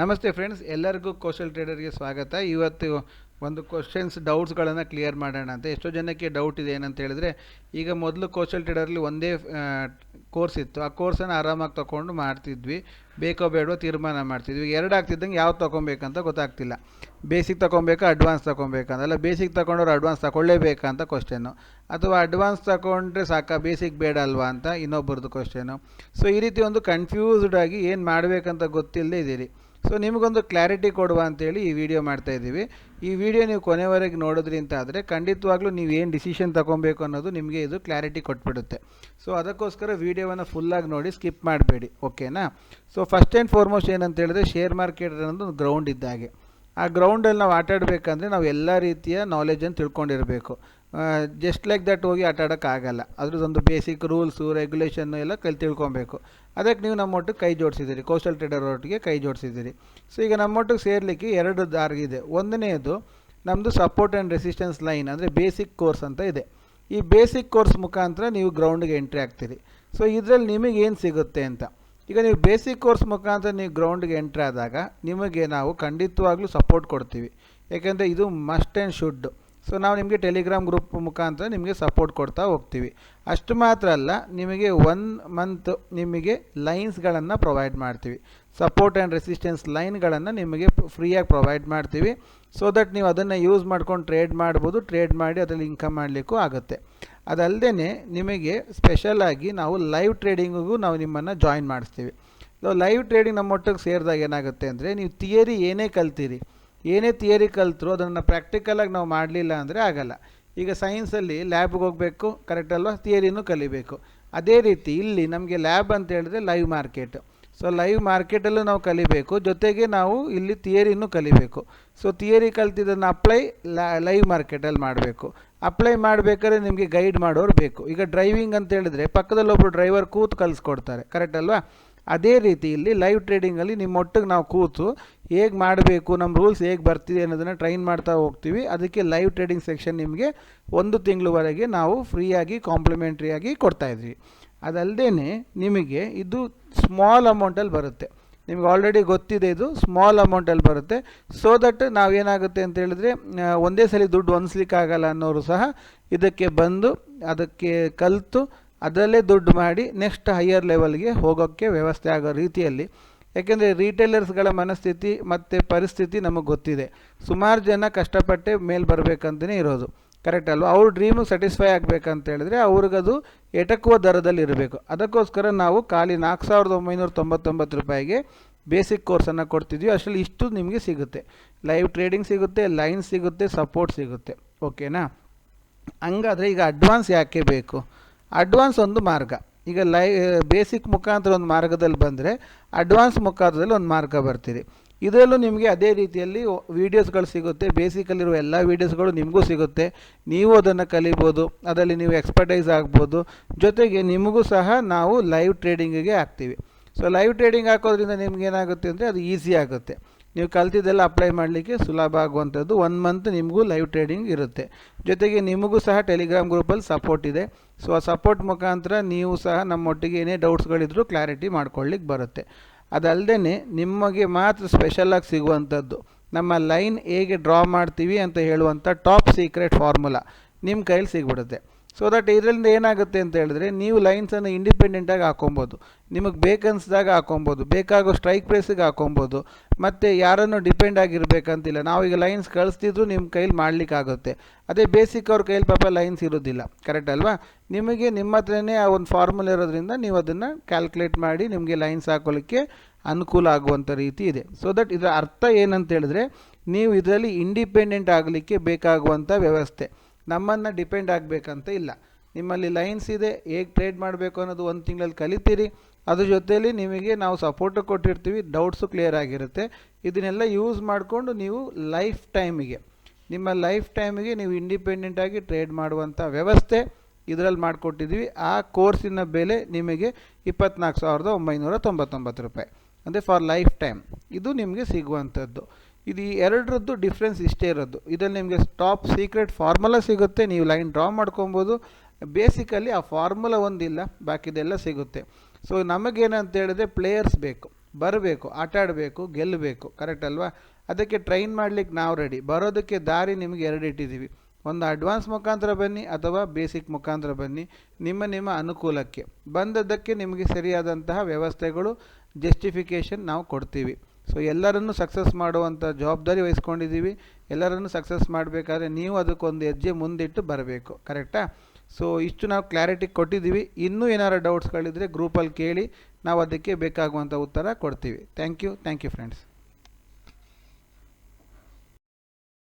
ನಮಸ್ತೆ ಫ್ರೆಂಡ್ಸ್ ಎಲ್ಲರಿಗೂ ಕೌಶಲ್ ಟ್ರೇಡರ್ಗೆ ಸ್ವಾಗತ. ಇವತ್ತು ಒಂದು ಕ್ವಶನ್ಸ್ ಡೌಟ್ಸ್ಗಳನ್ನು ಕ್ಲಿಯರ್ ಮಾಡೋಣ ಅಂತ. ಎಷ್ಟೋ ಜನಕ್ಕೆ ಡೌಟ್ ಇದೆ ಏನಂತ ಹೇಳಿದ್ರೆ, ಈಗ ಮೊದಲು ಕೌಶಲ್ ಟ್ರೇಡರ್ಲಿ ಒಂದೇ ಕೋರ್ಸ್ ಇತ್ತು. ಆ ಕೋರ್ಸನ್ನು ಆರಾಮಾಗಿ ತೊಗೊಂಡು ಮಾಡ್ತಿದ್ವಿ. ಬೇಕೋ ಬೇಡವೋ ತೀರ್ಮಾನ ಮಾಡ್ತಿದ್ವಿ. ಎರಡು ಆಗ್ತಿದ್ದಂಗೆ ಯಾವ್ದು ತೊಗೊಬೇಕಂತ ಗೊತ್ತಾಗ್ತಿಲ್ಲ. ಬೇಸಿಕ್ ತೊಗೊಬೇಕಾ ಅಡ್ವಾನ್ಸ್ ತೊಗೊಬೇಕಂತ ಅಲ್ಲ ಬೇಸಿಕ್ ತೊಗೊಂಡವ್ರು ಅಡ್ವಾನ್ಸ್ ತಗೊಳ್ಳೇಬೇಕಂತ ಕ್ವಶನ್ನು ಅಥವಾ ಅಡ್ವಾನ್ಸ್ ತೊಗೊಂಡ್ರೆ ಸಾಕಾ ಬೇಸಿಕ್ ಬೇಡ ಅಲ್ವಾ ಅಂತ ಇನ್ನೊಬ್ಬರದ್ದು ಕ್ವಶನು ಸೊ ಈ ರೀತಿ ಒಂದು ಕನ್ಫ್ಯೂಸ್ಡ್ ಆಗಿ ಏನು ಮಾಡಬೇಕಂತ ಗೊತ್ತಿಲ್ಲದೆ ಇದ್ದೀರಿ. ಸೊ ನಿಮಗೊಂದು ಕ್ಲಾರಿಟಿ ಕೊಡುವ ಅಂತೇಳಿ ಈ ವಿಡಿಯೋ ಮಾಡ್ತಾ ಇದ್ದೀವಿ. ಈ ವಿಡಿಯೋ ನೀವು ಕೊನೆವರೆಗೆ ನೋಡಿದ್ರಿ ಅಂತ ಆದರೆ ಖಂಡಿತವಾಗ್ಲೂ ನೀವು ಏನು ಡಿಸಿಷನ್ ತಗೊಬೇಕು ಅನ್ನೋದು ನಿಮಗೆ ಇದು ಕ್ಲಾರಿಟಿ ಕೊಟ್ಬಿಡುತ್ತೆ. ಸೊ ಅದಕ್ಕೋಸ್ಕರ ವೀಡಿಯೋವನ್ನು ಫುಲ್ಲಾಗಿ ನೋಡಿ ಸ್ಕಿಪ್ ಮಾಡಬೇಡಿ. ಓಕೆನಾ ಸೊ ಫಸ್ಟ್ ಆ್ಯಂಡ್ ಫಾರ್ಮೋಸ್ಟ್ ಏನಂತ ಹೇಳಿದ್ರೆ ಶೇರ್ ಮಾರ್ಕೆಟ್ ಅನ್ನೋದು ಒಂದು ಗ್ರೌಂಡ್ ಇದ್ದಾಗೆ ಆ ಗ್ರೌಂಡಲ್ಲಿ ನಾವು ಆಟಾಡಬೇಕಂದ್ರೆ ನಾವು ಎಲ್ಲ ರೀತಿಯ ನಾಲೆಜನ್ನು ತಿಳ್ಕೊಂಡಿರಬೇಕು. ಜಸ್ಟ್ ಲೈಕ್ ದಟ್ ಹೋಗಿ ಆಟ ಆಡೋಕ್ಕಾಗಲ್ಲ ಅದ್ರದ್ದೊಂದು ಬೇಸಿಕ್ ರೂಲ್ಸು ರೆಗ್ಯುಲೇಷನ್ನು ಎಲ್ಲ ಕಲಿ ತಿಳ್ಕೊಬೇಕು. ಅದಕ್ಕೆ ನೀವು ನಮ್ಮ ಒಟ್ಟಿಗೆ ಕೈ ಜೋಡಿಸಿದ್ದೀರಿ. ಕೋಸ್ಟಲ್ ಟ್ರೇಡರ್ ಒಟ್ಟಿಗೆ ಕೈ ಜೋಡಿಸಿದ್ದೀರಿ. ಸೊ ಈಗ ನಮ್ಮ ಒಟ್ಟಿಗೆ ಸೇರಲಿಕ್ಕೆ ಎರಡು ದಾರಿ ಇದೆ. ಒಂದನೇದು ನಮ್ಮದು ಸಪೋರ್ಟ್ ಆ್ಯಂಡ್ ರೆಸಿಸ್ಟೆನ್ಸ್ ಲೈನ್ ಅಂದರೆ ಬೇಸಿಕ್ ಕೋರ್ಸ್ ಅಂತ ಇದೆ. ಈ ಬೇಸಿಕ್ ಕೋರ್ಸ್ ಮುಖಾಂತರ ನೀವು ಗ್ರೌಂಡ್ಗೆ ಎಂಟ್ರಿ ಆಗ್ತೀರಿ. ಸೊ ಇದರಲ್ಲಿ ನಿಮಗೆ ಏನು ಸಿಗುತ್ತೆ ಅಂತ. ಈಗ ನೀವು ಬೇಸಿಕ್ ಕೋರ್ಸ್ ಮುಖಾಂತರ ನೀವು ಗ್ರೌಂಡ್ಗೆ ಎಂಟ್ರಿ ಆದಾಗ ನಿಮಗೆ ನಾವು ಖಂಡಿತವಾಗ್ಲೂ ಸಪೋರ್ಟ್ ಕೊಡ್ತೀವಿ. ಯಾಕೆಂದರೆ ಇದು ಮಸ್ಟ್ ಆ್ಯಂಡ್ ಶುಡ್ ಸೊ ನಾವು ನಿಮಗೆ ಟೆಲಿಗ್ರಾಮ್ ಗ್ರೂಪ್ ಮುಖಾಂತರ ನಿಮಗೆ ಸಪೋರ್ಟ್ ಕೊಡ್ತಾ ಹೋಗ್ತೀವಿ. ಅಷ್ಟು ಮಾತ್ರ ಅಲ್ಲ, ನಿಮಗೆ ಒನ್ ಮಂತ್ ನಿಮಗೆ ಲೈನ್ಸ್ಗಳನ್ನು ಪ್ರೊವೈಡ್ ಮಾಡ್ತೀವಿ. ಸಪೋರ್ಟ್ ಆ್ಯಂಡ್ ರೆಸಿಸ್ಟೆನ್ಸ್ ಲೈನ್ಗಳನ್ನು ನಿಮಗೆ ಫ್ರೀಯಾಗಿ ಪ್ರೊವೈಡ್ ಮಾಡ್ತೀವಿ. ಸೊ ದಟ್ ನೀವು ಅದನ್ನು ಯೂಸ್ ಮಾಡ್ಕೊಂಡು ಟ್ರೇಡ್ ಮಾಡ್ಬೋದು ಟ್ರೇಡ್ ಮಾಡಿ ಅದರಲ್ಲಿ ಇನ್ಕಮ್ ಮಾಡಲಿಕ್ಕೂ ಆಗುತ್ತೆ. ಅದಲ್ಲದೆ ನಿಮಗೆ ಸ್ಪೆಷಲಾಗಿ ನಾವು ಲೈವ್ ಟ್ರೇಡಿಂಗಿಗೂ ನಾವು ನಿಮ್ಮನ್ನು ಜಾಯಿನ್ ಮಾಡಿಸ್ತೀವಿ. ಲೈವ್ ಟ್ರೇಡಿಂಗ್ ನಮ್ಮೊಟ್ಟಿಗೆ ಸೇರಿದಾಗ ಏನಾಗುತ್ತೆ ಅಂದರೆ, ನೀವು ಥಿಯರಿ ಏನೇ ಕಲ್ತೀರಿ ಏನೇ ಥಿಯರಿ ಕಲ್ತರು ಅದನ್ನು ಪ್ರಾಕ್ಟಿಕಲಾಗಿ ನಾವು ಮಾಡಲಿಲ್ಲ ಅಂದರೆ ಆಗಲ್ಲ. ಈಗ ಸೈನ್ಸಲ್ಲಿ ಲ್ಯಾಬ್ಗೆ ಹೋಗಬೇಕು ಕರೆಕ್ಟ್ ಅಲ್ವಾ? ಥಿಯರಿನೂ ಕಲಿಬೇಕು. ಅದೇ ರೀತಿ ಇಲ್ಲಿ ನಮಗೆ ಲ್ಯಾಬ್ ಅಂತ ಹೇಳಿದ್ರೆ ಲೈವ್ ಮಾರ್ಕೆಟ್ ಸೊ ಲೈವ್ ಮಾರ್ಕೆಟಲ್ಲೂ ನಾವು ಕಲಿಬೇಕು. ಜೊತೆಗೆ ನಾವು ಇಲ್ಲಿ ಥಿಯರಿನೂ ಕಲಿಬೇಕು. ಸೊ ಥಿಯರಿ ಕಲ್ತಿದ್ದನ್ನು ಅಪ್ಲೈ ಲೈವ್ ಮಾರ್ಕೆಟಲ್ಲಿ ಮಾಡಬೇಕು. ಅಪ್ಲೈ ಮಾಡಬೇಕಾದ್ರೆ ನಿಮಗೆ ಗೈಡ್ ಮಾಡೋರು ಬೇಕು. ಈಗ ಡ್ರೈವಿಂಗ್ ಅಂತ ಹೇಳಿದ್ರೆ ಪಕ್ಕದಲ್ಲಿ ಒಬ್ಬರು ಡ್ರೈವರ್ ಕೂತು ಕಲಿಸ್ಕೊಡ್ತಾರೆ. ಕರೆಕ್ಟ್ ಅಲ್ವಾ? ಅದೇ ರೀತಿ ಇಲ್ಲಿ ಲೈವ್ ಟ್ರೇಡಿಂಗಲ್ಲಿ ನಿಮ್ಮೊಟ್ಟಿಗೆ ನಾವು ಕೂತು ಹೇಗೆ ಮಾಡಬೇಕು, ನಮ್ಮ ರೂಲ್ಸ್ ಹೇಗೆ ಬರ್ತಿದೆ ಅನ್ನೋದನ್ನು ಟ್ರೈನ್ ಮಾಡ್ತಾ ಹೋಗ್ತೀವಿ. ಅದಕ್ಕೆ ಲೈವ್ ಟ್ರೇಡಿಂಗ್ ಸೆಕ್ಷನ್ ನಿಮಗೆ ಒಂದು ತಿಂಗಳವರೆಗೆ ನಾವು ಫ್ರೀಯಾಗಿ ಕಾಂಪ್ಲಿಮೆಂಟ್ರಿಯಾಗಿ ಕೊಡ್ತಾಯಿದ್ವಿ ಅದಲ್ಲದೆ ನಿಮಗೆ ಇದು ಸ್ಮಾಲ್ ಅಮೌಂಟಲ್ಲಿ ಬರುತ್ತೆ. ನಿಮ್ಗೆ ಆಲ್ರೆಡಿ ಗೊತ್ತಿದೆ ಇದು ಸ್ಮಾಲ್ ಅಮೌಂಟಲ್ಲಿ ಬರುತ್ತೆ. ಸೊ ದಟ್ ನಾವೇನಾಗುತ್ತೆ ಅಂತ ಹೇಳಿದ್ರೆ ಒಂದೇ ಸಲ ದುಡ್ಡು ಹೊಂದಿಸ್ಲಿಕ್ಕಾಗಲ್ಲ ಅನ್ನೋರು ಸಹ ಇದಕ್ಕೆ ಬಂದು ಅದಕ್ಕೆ ಕಲಿತು ಅದರಲ್ಲೇ ದುಡ್ಡು ಮಾಡಿ ನೆಕ್ಸ್ಟ್ ಹೈಯರ್ ಲೆವೆಲ್ಗೆ ಹೋಗೋಕ್ಕೆ ವ್ಯವಸ್ಥೆ ಆಗೋ ರೀತಿಯಲ್ಲಿ. ಯಾಕೆಂದರೆ ರೀಟೇಲರ್ಸ್ಗಳ ಮನಸ್ಥಿತಿ ಮತ್ತು ಪರಿಸ್ಥಿತಿ ನಮಗೆ ಗೊತ್ತಿದೆ. ಸುಮಾರು ಜನ ಕಷ್ಟಪಟ್ಟೆ ಮೇಲೆ ಬರಬೇಕಂತಲೇ ಇರೋದು. ಕರೆಕ್ಟ್ ಅಲ್ವಾ? ಅವ್ರ ಡ್ರೀಮು ಸ್ಯಾಟಿಸ್ಫೈ ಆಗಬೇಕಂತ ಹೇಳಿದ್ರೆ ಅವ್ರಿಗದು ಎಟಕುವ ದರದಲ್ಲಿ ಇರಬೇಕು. ಅದಕ್ಕೋಸ್ಕರ ನಾವು ಖಾಲಿ ನಾಲ್ಕು ಸಾವಿರದ ಒಂಬೈನೂರ ತೊಂಬತ್ತೊಂಬತ್ತು ರೂಪಾಯಿಗೆ ಬೇಸಿಕ್ ಕೋರ್ಸನ್ನು ಕೊಡ್ತಿದ್ವಿ. ಅಷ್ಟರಲ್ಲಿ ಇಷ್ಟು ನಿಮಗೆ ಸಿಗುತ್ತೆ. ಲೈವ್ ಟ್ರೇಡಿಂಗ್ ಸಿಗುತ್ತೆ ಲೈನ್ ಸಿಗುತ್ತೆ ಸಪೋರ್ಟ್ ಸಿಗುತ್ತೆ. ಓಕೆನಾ ಹಂಗಾದರೆ ಈಗ ಅಡ್ವಾನ್ಸ್ ಯಾಕೆ ಬೇಕು? ಅಡ್ವಾನ್ಸ್ ಒಂದು ಮಾರ್ಗ. ಈಗ ಲೈ ಬೇಸಿಕ್ ಮುಖಾಂತರ ಒಂದು ಮಾರ್ಗದಲ್ಲಿ ಬಂದರೆ ಅಡ್ವಾನ್ಸ್ ಮುಖಾಂತರದಲ್ಲಿ ಒಂದು ಮಾರ್ಗ ಬರ್ತೀರಿ. ಇದರಲ್ಲೂ ನಿಮಗೆ ಅದೇ ರೀತಿಯಲ್ಲಿ ವೀಡಿಯೋಸ್ಗಳು ಸಿಗುತ್ತೆ. ಬೇಸಿಕಲ್ಲಿರುವ ಎಲ್ಲ ವೀಡಿಯೋಸ್ಗಳು ನಿಮಗೂ ಸಿಗುತ್ತೆ. ನೀವು ಅದನ್ನು ಕಲಿಬೋದು, ಅದರಲ್ಲಿ ನೀವು ಎಕ್ಸ್ಪರ್ಟೈಸ್ ಆಗ್ಬೋದು. ಜೊತೆಗೆ ನಿಮಗೂ ಸಹ ನಾವು ಲೈವ್ ಟ್ರೇಡಿಂಗಿಗೆ ಹಾಕ್ತೀವಿ. ಸೊ ಲೈವ್ ಟ್ರೇಡಿಂಗ್ ಹಾಕೋದ್ರಿಂದ ನಿಮ್ಗೆ ಏನಾಗುತ್ತೆ ಅಂದರೆ ಅದು ಈಸಿ ಆಗುತ್ತೆ. ನೀವು ಕಲ್ತಿದ್ದೆಲ್ಲ ಅಪ್ಲೈ ಮಾಡಲಿಕ್ಕೆ ಸುಲಭ ಆಗುವಂಥದ್ದು. ಒನ್ ಮಂತ್ ನಿಮಗೂ ಲೈವ್ ಟ್ರೇಡಿಂಗ್ ಇರುತ್ತೆ. ಜೊತೆಗೆ ನಿಮಗೂ ಸಹ ಟೆಲಿಗ್ರಾಮ್ ಗ್ರೂಪಲ್ಲಿ ಸಪೋರ್ಟ್ ಇದೆ. ಸೊ ಆ ಸಪೋರ್ಟ್ ಮುಖಾಂತರ ನೀವು ಸಹ ನಮ್ಮೊಟ್ಟಿಗೆ ಏನೇ ಡೌಟ್ಸ್ಗಳಿದ್ರೂ ಕ್ಲಾರಿಟಿ ಮಾಡ್ಕೊಳ್ಳಿಕ್ಕೆ ಬರುತ್ತೆ. ಅದಲ್ಲದೆ ನಿಮಗೆ ಮಾತ್ರ ಸ್ಪೆಷಲಾಗಿ ಸಿಗುವಂಥದ್ದು. ನಮ್ಮ ಲೈನ್ ಹೇಗೆ ಡ್ರಾ ಮಾಡ್ತೀವಿ ಅಂತ ಹೇಳುವಂಥ ಟಾಪ್ ಸೀಕ್ರೆಟ್ ಫಾರ್ಮುಲಾ ನಿಮ್ಮ ಕೈಲಿ ಸಿಗ್ಬಿಡುತ್ತೆ. ಸೊ ದಟ್ ಇದರಿಂದ ಏನಾಗುತ್ತೆ ಅಂತ ಹೇಳಿದ್ರೆ ನೀವು ಲೈನ್ಸನ್ನು ಇಂಡಿಪೆಂಡೆಂಟಾಗಿ ಹಾಕೊಬೋದು. ನಿಮಗೆ ಬೇಕನ್ಸ್ದಾಗ ಹಾಕೊಬೋದು. ಬೇಕಾಗೋ ಸ್ಟ್ರೈಕ್ ಪ್ರೈಸಿಗೆ ಹಾಕೊಬೋದು. ಮತ್ತು ಯಾರನ್ನು ಡಿಪೆಂಡ್ ಆಗಿರಬೇಕಂತಿಲ್ಲ. ನಾವೀಗ ಲೈನ್ಸ್ ಕಳಿಸ್ತಿದ್ರು ನಿಮ್ಮ ಕೈಲಿ ಮಾಡಲಿಕ್ಕಾಗುತ್ತೆ. ಅದೇ ಬೇಸಿಕ್ ಅವ್ರ ಕೈಲಿ ಪಾಪ ಲೈನ್ಸ್ ಇರೋದಿಲ್ಲ. ಕರೆಕ್ಟ್ ಅಲ್ವಾ? ನಿಮಗೆ ನಿಮ್ಮ ಹತ್ರನೇ ಆ ಒಂದು ಫಾರ್ಮುಲ ಇರೋದ್ರಿಂದ ನೀವು ಅದನ್ನು ಕ್ಯಾಲ್ಕುಲೇಟ್ ಮಾಡಿ ನಿಮಗೆ ಲೈನ್ಸ್ ಹಾಕೊಳ್ಳಿಕ್ಕೆ ಅನುಕೂಲ ಆಗುವಂಥ ರೀತಿ ಇದೆ. ಸೊ ದಟ್ ಇದರ ಅರ್ಥ ಏನಂತ ಹೇಳಿದ್ರೆ, ನೀವು ಇದರಲ್ಲಿ ಇಂಡಿಪೆಂಡೆಂಟ್ ಆಗಲಿಕ್ಕೆ ಬೇಕಾಗುವಂಥ ವ್ಯವಸ್ಥೆ. ನಮ್ಮನ್ನು ಡಿಪೆಂಡ್ ಆಗಬೇಕಂತ ಇಲ್ಲ. ನಿಮ್ಮಲ್ಲಿ ಲೈನ್ಸ್ ಇದೆ, ಹೇಗೆ ಟ್ರೇಡ್ ಮಾಡಬೇಕು ಅನ್ನೋದು ಒಂದು ತಿಂಗಳಲ್ಲಿ ಕಲಿತೀರಿ. ಅದ್ರ ಜೊತೆಯಲ್ಲಿ ನಿಮಗೆ ನಾವು ಸಪೋರ್ಟು ಕೊಟ್ಟಿರ್ತೀವಿ, ಡೌಟ್ಸು ಕ್ಲಿಯರ್ ಆಗಿರುತ್ತೆ. ಇದನ್ನೆಲ್ಲ ಯೂಸ್ ಮಾಡಿಕೊಂಡು ನೀವು ಲೈಫ್ ಟೈಮಿಗೆ, ನಿಮ್ಮ ಲೈಫ್ ಟೈಮಿಗೆ ನೀವು ಇಂಡಿಪೆಂಡೆಂಟಾಗಿ ಟ್ರೇಡ್ ಮಾಡುವಂಥ ವ್ಯವಸ್ಥೆ ಇದರಲ್ಲಿ ಮಾಡಿಕೊಟ್ಟಿದ್ದೀವಿ. ಆ ಕೋರ್ಸಿನ ಬೆಲೆ ನಿಮಗೆ ಇಪ್ಪತ್ನಾಲ್ಕು ಸಾವಿರದ ಒಂಬೈನೂರ ತೊಂಬತ್ತೊಂಬತ್ತು ರೂಪಾಯಿ. ಅಂದರೆ ಫಾರ್ ಲೈಫ್ ಟೈಮ್ ಇದು ನಿಮಗೆ ಸಿಗುವಂಥದ್ದು. ಇದು ಈ ಎರಡರದ್ದು ಡಿಫ್ರೆನ್ಸ್ ಇಷ್ಟೇ ಇರೋದು. ಇದರಲ್ಲಿ ನಿಮಗೆ ಟಾಪ್ ಸೀಕ್ರೆಟ್ ಫಾರ್ಮುಲಾ ಸಿಗುತ್ತೆ, ನೀವು ಲೈನ್ ಡ್ರಾ ಮಾಡ್ಕೊಬೋದು. ಬೇಸಿಕಲಿ ಆ ಫಾರ್ಮುಲಾ ಒಂದಿಲ್ಲ ಬಾಕಿದೆಲ್ಲ ಸಿಗುತ್ತೆ. ಸೊ ನಮಗೇನಂತ ಹೇಳಿದ್ರೆ ಪ್ಲೇಯರ್ಸ್ ಬೇಕು, ಬರಬೇಕು, ಆಟ ಆಡಬೇಕು, ಗೆಲ್ಲಬೇಕು ಕರೆಕ್ಟ್ ಅಲ್ವಾ? ಅದಕ್ಕೆ ಟ್ರೈನ್ ಮಾಡಲಿಕ್ಕೆ ನಾವು ರೆಡಿ ಬರೋದಕ್ಕೆ ದಾರಿ ನಿಮಗೆ ಎರಡು ಇಟ್ಟಿದ್ದೀವಿ. ಒಂದು ಅಡ್ವಾನ್ಸ್ ಮುಖಾಂತರ ಬನ್ನಿ, ಅಥವಾ ಬೇಸಿಕ್ ಮುಖಾಂತರ ಬನ್ನಿ, ನಿಮ್ಮ ನಿಮ್ಮ ಅನುಕೂಲಕ್ಕೆ. ಬಂದದ್ದಕ್ಕೆ ನಿಮಗೆ ಸರಿಯಾದಂತಹ ವ್ಯವಸ್ಥೆಗಳು ಜಸ್ಟಿಫಿಕೇಷನ್ ನಾವು ಕೊಡ್ತೀವಿ. ಸೊ ಎಲ್ಲರನ್ನು ಸಕ್ಸಸ್ ಮಾಡುವಂಥ ಜವಾಬ್ದಾರಿ ವಹಿಸ್ಕೊಂಡಿದ್ದೀವಿ. ಎಲ್ಲರನ್ನು ಸಕ್ಸಸ್ ಮಾಡಬೇಕಾದ್ರೆ ನೀವು ಅದಕ್ಕೊಂದು ಹೆಜ್ಜೆ ಮುಂದಿಟ್ಟು ಬರಬೇಕು. ಕರೆಕ್ಟಾ ಸೊ ಇಷ್ಟು ನಾವು ಕ್ಲಾರಿಟಿ ಕೊಟ್ಟಿದ್ದೀವಿ. ಇನ್ನೂ ಏನಾರು ಡೌಟ್ಸ್ಗಳಿದ್ದರೆ ಗ್ರೂಪಲ್ಲಿ ಕೇಳಿ ನಾವು ಅದಕ್ಕೆ ಬೇಕಾಗುವಂಥ ಉತ್ತರ ಕೊಡ್ತೀವಿ. Thank you thank you friends